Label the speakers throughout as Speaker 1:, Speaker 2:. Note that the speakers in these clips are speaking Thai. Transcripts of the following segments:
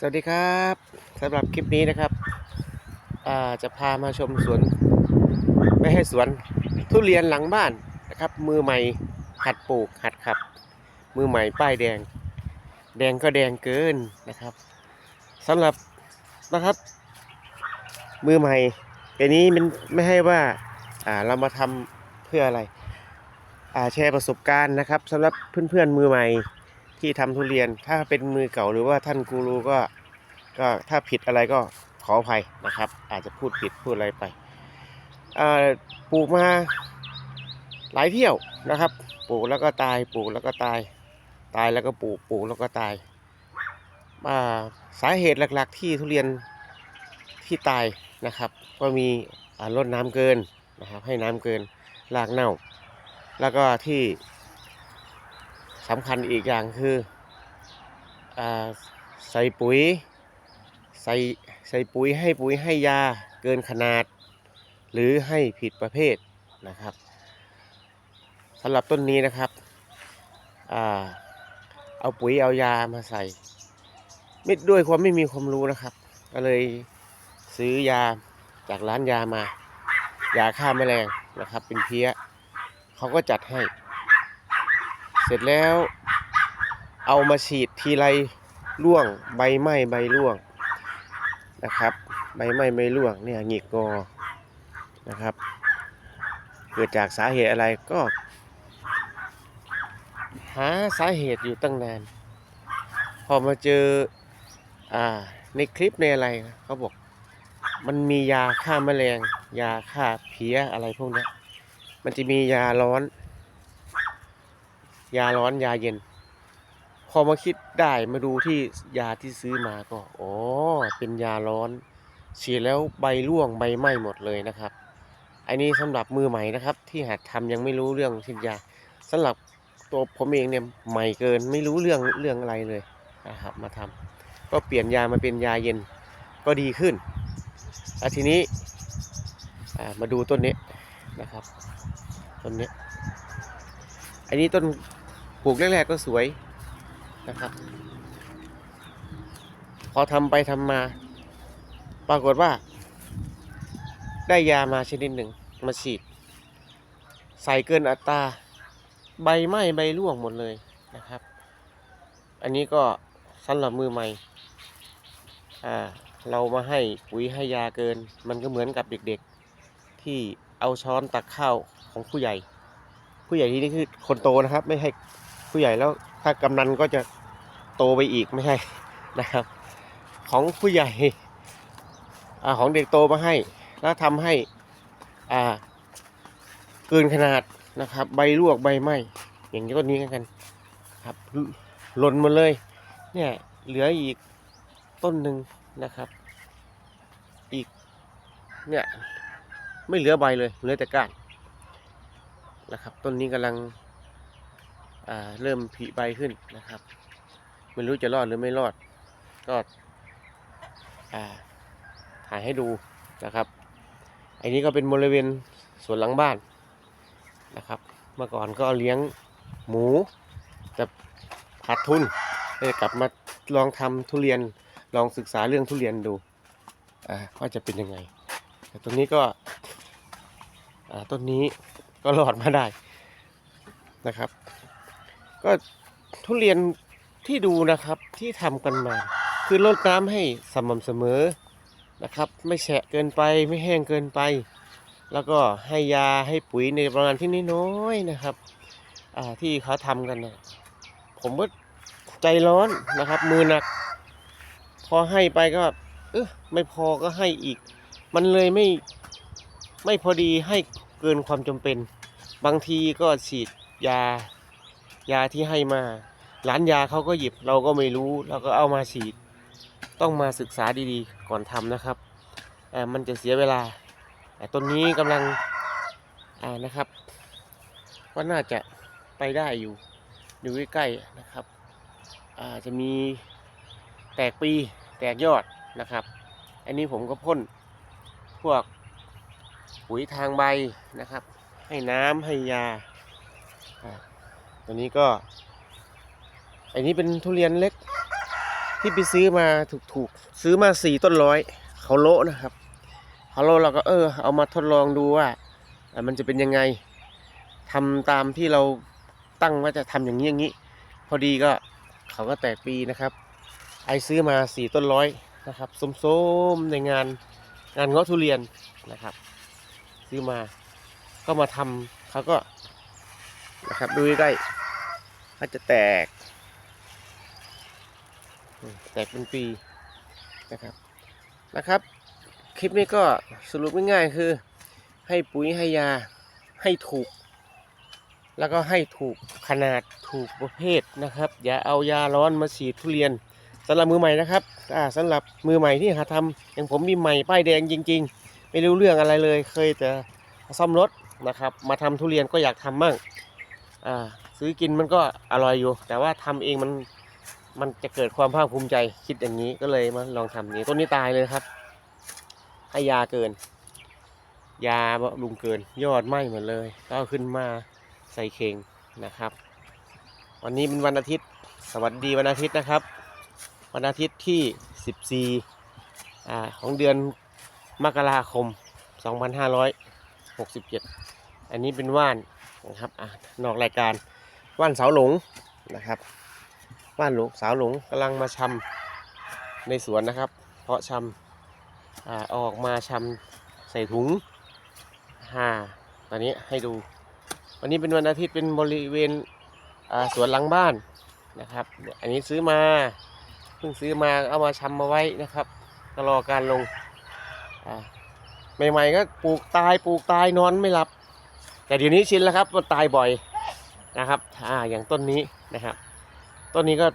Speaker 1: สวัสดีครับสำหรับคลิปนี้นะครับจะพามาชมสวนไม่ให้สวนทุเรียนหลังบ้านนะครับ มือใหม่หัดปลูกหัดขับ มือใหม่ป้ายแดง แดงก็แดงเกินนะครับสำหรับนะครับ มือใหม่อันนี้มันไม่ให้ว่าาเรามาทำเพื่ออะไรแชร์ประสบการณ์นะครับสำหรับเพื่อนๆมือใหม่ ที่ทำทุเรียน ถ้าเป็นมือเก่าหรือว่าท่านกูรูก็ก็ถ้าผิดอะไรก็ขออภัยนะครับ อาจจะพูดผิดพูดอะไรไปปลูกมาหลายเที่ยวนะครับ ปลูกแล้วก็ตาย ปลูกแล้วก็ตาย ตายแล้วก็ปลูกปลูกแล้วก็ตายาสาเหตุหลักๆ ที่ทุเรียนที่ตายนะครับ ก็มีลดน้ำเกินนะครับ ให้น้ำเกินรากเน่า แล้วก็ที่ สำคัญอีกอย่างคืออใส่ปุ๋ยใส่ใส่ปุ๋ยให้ปุ๋ยให้ยาเกินขนาด หรือให้ผิดประเภทนะครับสำหรับต้นนี้นะครับอเอาปุ๋ยเอายามาใส่ไม่ด้วยความไม่มีความรู้นะครับ ก็เลยซื้อยาจากร้านยามายาฆ่าแมลงนะครับ เป็นเพี้ยเขาก็จัดให้ เสร็จแล้วเอามาฉีดทีไรร่วงใบไหม้ใบร่วงนะครับ ใบไหม้ใบร่วงเนี่ยหงิกงอนะครับ เกิดจากสาเหตุอะไรก็ หาสาเหตุอยู่ตั้งนาน พอมาเจออ่าในคลิปในอะไรเขาบอกมันมียาฆ่าแมลง ยาฆ่าเพี้ยอะไรพวกนี้มันจะมียาร้อน ยาร้อนยาเย็น พอมาคิดได้มาดูที่ยาที่ซื้อมาก็อ๋อเป็นยาร้อนฉีดแล้วใบร่วงใบไหม้หมดเลยนะครับ อันนี้สำหรับมือใหม่นะครับ ที่หัดทำยังไม่รู้เรื่องฉีดยาสำหรับตัวผมเองเนี่ยใหม่เกินไม่รู้เรื่องเรื่องอะไรเลยนะครับมาทำก็เปลี่ยนยามาเป็นยาเย็นก็ดีขึ้นแล้วทีนี้มาดูต้นนี้นะครับต้นนี้อันนี้ต้น ปลูกแรกๆก็สวยนะครับ พอทำไปทำมา ปรากฏว่า ได้ยามาชนิดหนึ่งมาฉีด ใส่เกินอัตรา ใบไหม้ใบร่วงหมดเลยนะครับ อันนี้ก็สำหรับมือใหม่อ่าเรามาให้ปุ๋ยให้ยาเกิน มันก็เหมือนกับเด็กๆ ที่เอาช้อนตักข้าวของผู้ใหญ่ ผู้ใหญ่ที่นี่คือคนโตนะครับ ไม่ให ผู้ใหญ่แล้วถ้ากำนันก็จะโตไปอีกไม่ใช่นะครับ ของผู้ใหญ่อของเด็กโตมาให้ แล้วทำให้อ่าเกินขนาดนะครับ ใบลวกใบไหมอย่างนี้ต้นนี้กันครับหล่นหมดเลย เนี่ยเหลืออีกต้นหนึ่งนะครับ อีกเนี่ยไม่เหลือใบเลยเหลือแต่ก้านนะครับ ต้นนี้กำลัง เริ่มผลิใบขึ้นนะครับไม่รู้จะรอดหรือไม่รอด ก็ถ่ายให้ดูนะครับ อันนี้ก็เป็นบริเวณสวนหลังบ้านนะครับ เมื่อก่อนก็เลี้ยงหมูแต่ขาดทุนเลยกลับมาลองทำทุเรียนลองศึกษาเรื่องทุเรียนดูว่าจะเป็นยังไง แต่ต้นนี้ก็ต้นนี้ก็รอดมาได้นะครับ ก็ทุเรียนที่ดูนะครับที่ทำกันมา คือลดน้ำให้สม่ำเสมอนะครับ ไม่แฉะเกินไปไม่แห้งเกินไป แล้วก็ให้ยาให้ปุ๋ยในประมาณที่น้อยๆนะครับอ่าที่เขาทำกันนะผมก็ใจร้อนนะครับ มือหนัก พอให้ไปก็เออไม่พอก็ให้อีก มันเลยไม่ไม่พอดีให้เกินความจำเป็น บางทีก็ฉีดยา ยาที่ให้มาร้านยาเขาก็หยิบเราก็ไม่รู้เราก็เอามาฉีด ต้องมาศึกษาดีๆก่อนทำนะครับอ่มันจะเสียเวลาต้นนี้กำลังนะครับก็น่าจะไปได้อยู่อยู่ใกล้ๆนะครับอาจะมีแตกปีแตกยอดนะครับ อันนี้ผมก็พ่นพวกปุ๋ยทางใบนะครับ ให้น้ำให้ยา ตัวนี้ก็ อันนี้เป็นทุเรียนเล็ก ที่ไปซื้อมาถูกๆ ซื้อมาสี่ต้นร้อย เขาโลนะครับ เขาโลเราก็เออ เอามาทดลองดูว่า มันจะเป็นยังไงทำตามที่เราตั้งว่าจะทำอย่างนี้อย่างนี้ พอดีก็เขาก็แตกปีนะครับ ไอซื้อมาสี่ต้นร้อยนะครับส้มๆในงานงานเงาะทุเรียนนะครับ ซื้อมาก็มาทำเขาก็นะครับดูใกล้ ๆเขาจะแตก แตกเป็นปีนะครับนะครับ คลิปนี้ก็สรุปง่ายๆคือ ให้ปุ๋ยให้ยาให้ถูก แล้วก็ให้ถูกขนาดถูกประเภทนะครับ อย่าเอายาร้อนมาฉีดทุเรียนสำหรับมือใหม่นะครับอ่าสำหรับมือใหม่ที่หาทำอย่างผมมีใหม่ป้ายแดงจริง ๆ ไม่รู้เรื่องอะไรเลย เคยแต่ซ่อมรถนะครับ มาทำทุเรียนก็อยากทำมั่งอ่า ซื้อกินมันก็อร่อยอยู่ แต่ว่าทำเองมันมันจะเกิดความภาคภูมิใจคิดอย่างนี้ก็เลยมาลองทำนี้ต้นนี้ตายเลยครับให้ยาเกิน ยาบำรุงเกิน ยอดไหม้หมดเลย ก็ขึ้นมาใส่เข่งนะครับ วันนี้เป็นวันอาทิตย์ สวัสดีวันอาทิตย์นะครับ วันอาทิตย์ที่ 14อ่าของเดือนมกราคม 2567 อันนี้เป็นว่านนะครับอ่านอกรายการ ว่านเสาหลงนะครับว่านหลงสาวหลงกำลังมาชำในสวนนะครับ เพาะชำอ่าอออกมาชำใส่ถุงห่าตอนนี้ให้ดู วันนี้เป็นวันอาทิตย์เป็นบริเวณอ่าสวนหลังบ้านนะครับ อันนี้ซื้อมาเพิ่งซื้อมาเอามาชำมาไว้นะครับก็รอการลงอ่าใหม่ๆก็ปลูกตายปลูกตายนอนไม่หลับ แต่เดี๋ยวนี้ชินแล้วครับมันตายบ่อย นะครับอ่าอย่างต้นนี้นะครับ ต้นนี้ก็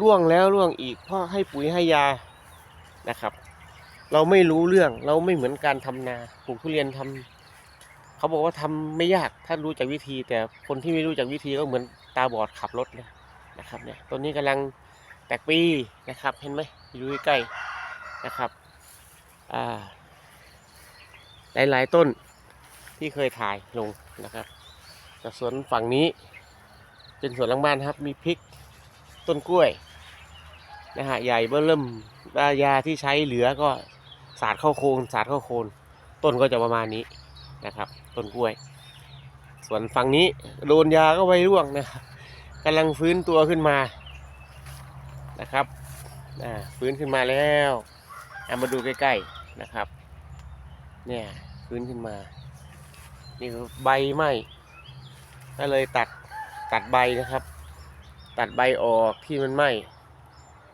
Speaker 1: ร่วงแล้วร่วงอีกเพราะให้ปุ๋ยให้ยานะครับ เราไม่รู้เรื่องเราไม่เหมือนการทำนาปลูกทุเรียนทำเขาบอกว่าทำไม่ยากถ้ารู้จักวิธี แต่คนที่ไม่รู้จักวิธีก็เหมือนตาบอดขับรถเลยนะครับเนี่ยต้นนี้กำลังแตกปีนะครับเห็นไหมอยู่ใกล้นะครับอ่าหลายๆต้นที่เคยถ่ายลงนะครับ แต่สวนฝั่งนี้ เป็นสวนหลังบ้านครับ มีพริกต้นกล้วยนะฮะใหญ่เบ้อเริ่มยาที่ใช้เหลือก็สาดเข้าโคนสาดเข้าโคนต้นก็จะประมาณนี้นะครับ ต้นกล้วย ส่วนฝั่งนี้โดนยาก็ไว้ร่วงนะครับกำลังฟื้นตัวขึ้นมานะครับฟื้นขึ้นมาแล้วเอามาดูใกล้ๆนะครับ เนี่ยฟื้นขึ้นมา นี่คือใบไหม้ ก็เลยตัดตัดใบนะครับ ตัดใบออกที่มันไหม้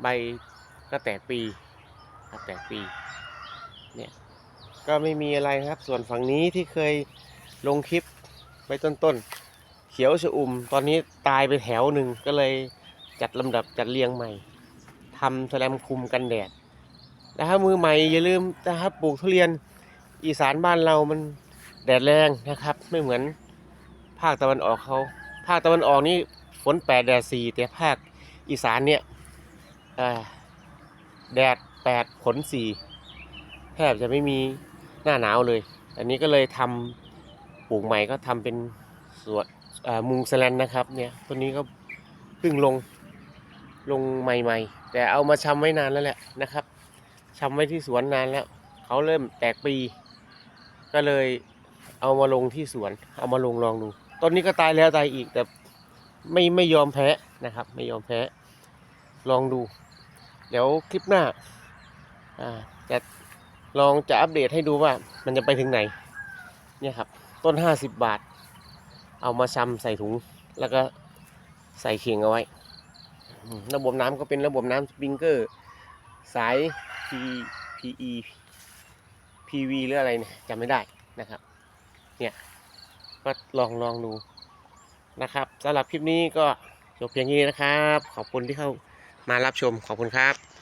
Speaker 1: ใบก็แตกปีครับแตกปีเนี่ยก็ไม่มีอะไรครับ ส่วนฝั่งนี้ที่เคยลงคลิปไว้ต้นๆเขียวชะอุ่ม ตอนนี้ตายไปแถวหนึ่งก็เลยจัดลำดับจัดเรียงใหม่ทำแสลมคุมกันแดดนะครับมือใหม่อย่าลืมนะครับปลูกทุเรียนอีสานบ้านเรามันแดดแรงนะครับ ไม่เหมือน ภาคตะวันออกเขาภาคตะวันออกนี่ฝนแปดแดดสี่แต่ภาคอีสานเนี่ยแดดแปดผลสี่แทบจะไม่มีหน้าหนาวเลย อันนี้ก็เลยทำปลูกใหม่ก็ทำเป็นสวนมุงสแลนนะครับเนี่ยต้นนี้ก็เพิ่งลงลงใหม่ๆ แต่เอามาชำไว้นานแล้วแหละนะครับชำไว้ที่สวนนานแล้วเขาเริ่มแตกปี ก็เลยเอามาลงที่สวน เอามาลงลองดู ต้นนี้ก็ตายแล้วตายอีกแต่ไม่ไม่ยอมแพ้นะครับ ไม่ยอมแพ้ลองดู เดี๋ยวคลิปหน้าจะลองจะอัปเดตให้ดูว่ามันจะไปถึงไหนเนี่ยครับต้น 50 บาท เอามาชำใส่ถุง แล้วก็ใส่เข่งเอาไว้ ระบบน้ำก็เป็นระบบน้ำสปริงเกอร์ สาย P PE PV หรืออะไรเนี่ยจำไม่ได้นะครับเนี่ย ก็ลองลองดูนะครับสำหรับคลิปนี้ก็จบเพียงนี้นะครับ ขอบคุณที่เข้ามารับชมขอบคุณครับ